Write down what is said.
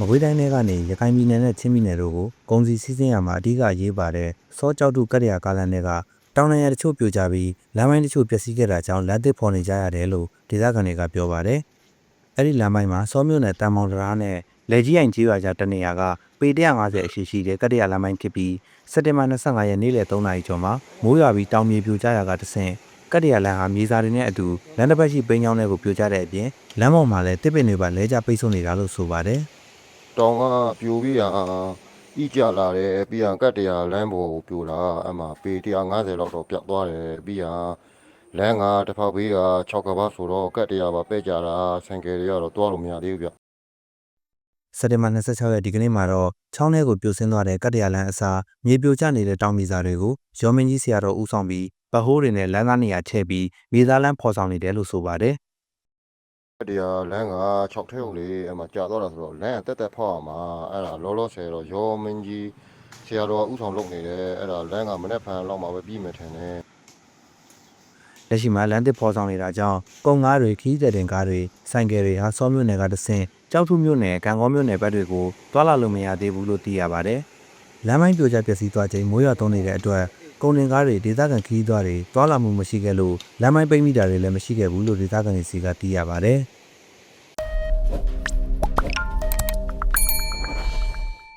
မကွေးတိုင်းထဲကနေရခိုင်ပြည်နယ်နဲ့ချင်းပြည်နယ်တို့ကိုကုန်စည်စီးဆင်းရမှာအဓိကရေးပါတဲ့စောကြောက်တုကတ္တရာကားလမ်းတွေကတောင်နယ်ရတချို့ပြိုကျပြီးလမ်းပိုင်းတချို့ပျက်စီးခဲ့တာကြောင့်လက်သစ်ဖော်နေကြရတယ်လို့ဒေသခံတွေကပြောပါတယ်။အဲ့ဒီလမ်းပိုင်းမှာစောမြို့နယ်တန်မောင်တရာနဲ့လေကြီးအိမ်ကြီးရွာကြားတနေရာကပေ150အရှိရှိတဲ့ကတ္တရာလမ်းပိုင်းဖြစ်ပြီးစက်တင်ဘာ25ရက်နေ့လယ်3နာရီကျော်မှာမိုးရွာပြီးတောင်မြေပြိုကျရာကတဆင့်ကတ္တရာလမ်းဟာမြေစာတွေနဲ့အတူလမ်းတစ်ပတ်ရှိပိန်းချောင်းတွေကိုပြိုကျတဲ့အပြင်လမ်းပေါ်မှာလည်းတစ်ပင်တွေပါလဲကျပိတ်ဆို့နေတာလို့ဆိုပါတယ်။ တောင်ကပြိုပြီးရဤကြလာတယ်ပြီးရင်ကတ်တရာလမ်းပေါ်ကိုပြိုတာအမှပေ150လောက်တော့ပြတ်သွားတယ်ပြီးရင်လမ်းကတစ်ဖက်ဘေးက6ကဘာဆိုတော့ကတ်တရာပါပဲ့ကြတာဆန်ကယ်တွေကတော့တွားလို့မရသေးဘူးဗျစက်တင်ဘာ26ရက်ဒီကနေ့မှာတော့ချောင်းထဲကိုပြိုဆင်းသွားတဲ့ကတ္တရာလမ်းအစားမြေပြိုကျနေတဲ့တောင်မြေစာတွေကိုရောမင်းကြီးဆရာတော်ဦးဆောင်ပြီးဗဟိုးတွေနဲ့လမ်းသားနေရာချဲ့ပြီးမြေသားလမ်းဖော်ဆောင်နေတယ်လို့ဆိုပါတယ်က တ်တရာလမ်းက6ထဲုံလေးအမှကြာသွားတာဆိုတော့လမ်းကတက်တက်ဖောက်အောင်မှာအဲ့ဒါလောလောဆယ်တော့ရောမင်းကြီးဆရာတော်ကဥဆောင်လုပ်နေတယ်အဲ့ဒါလမ်းကမနေ့ဖန်လောက်မှပဲပြီးမယ်ထင်တယ်။လက်ရှိမှာလမ်းတစ်ဖော်ဆောင်နေတာကြောင့်ကုန်ကားတွေခီးတဲ့တင်ကားတွေဆိုင်ကယ်တွေဟာစောမြို့နယ်ကတဆင့်ကြောက်ထုမြို့နယ်ကံကောမြို့နယ်ဘက်တွေကိုတွာလာလို့မရသေးဘူးလို့သိရပါတယ်။ လမ်းပိုင်းပြိုကျပျက်စီးသွားချိန်မိုးရွာသွန်းနေတဲ့အတွက်ကုန်တင်ကားတွေဒေသခံခီးသွားတွေတွာလာမှုမရှိခဲ့လို့လမ်းပိုင်းပိတ်မိတာတွေလည်းမရှိခဲ့ဘူးလို့ဒေသခံတွေစီကသိရပါတယ်။